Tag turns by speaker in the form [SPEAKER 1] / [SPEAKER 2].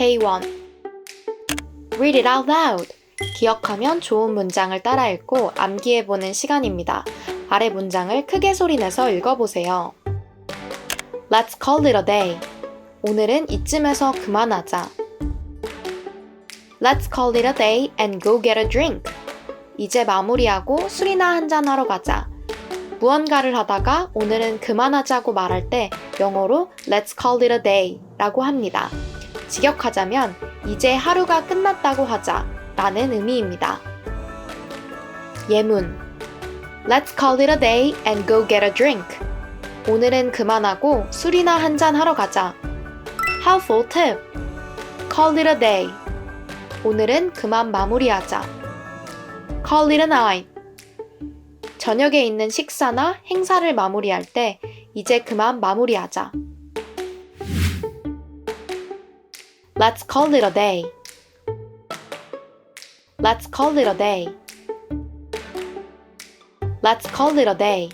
[SPEAKER 1] Day 1 Read it out loud. 기억하면 좋은 문장을 따라 읽고 암기해보는 시간입니다. 아래 문장을 크게 소리내서 읽어보세요. Let's call it a day. 오늘은 이쯤에서 그만하자. Let's call it a day and go get a drink. 이제 마무리하고 술이나 한잔 하러 가자. 무언가를 하다가 오늘은 그만하자고 말할 때 영어로 Let's call it a day 라고 합니다. 직역하자면 이제 하루가 끝났다고 하자 라는 의미입니다. 예문 Let's call it a day and go get a drink. 오늘은 그만하고 술이나 한잔 하러 가자. Helpful tip. Call it a day. 오늘은 그만 마무리하자. Call it a night. 저녁에 있는 식사나 행사를 마무리할 때 이제 그만 마무리하자. Let's call it a day. Let's call it a day. Let's call it a day.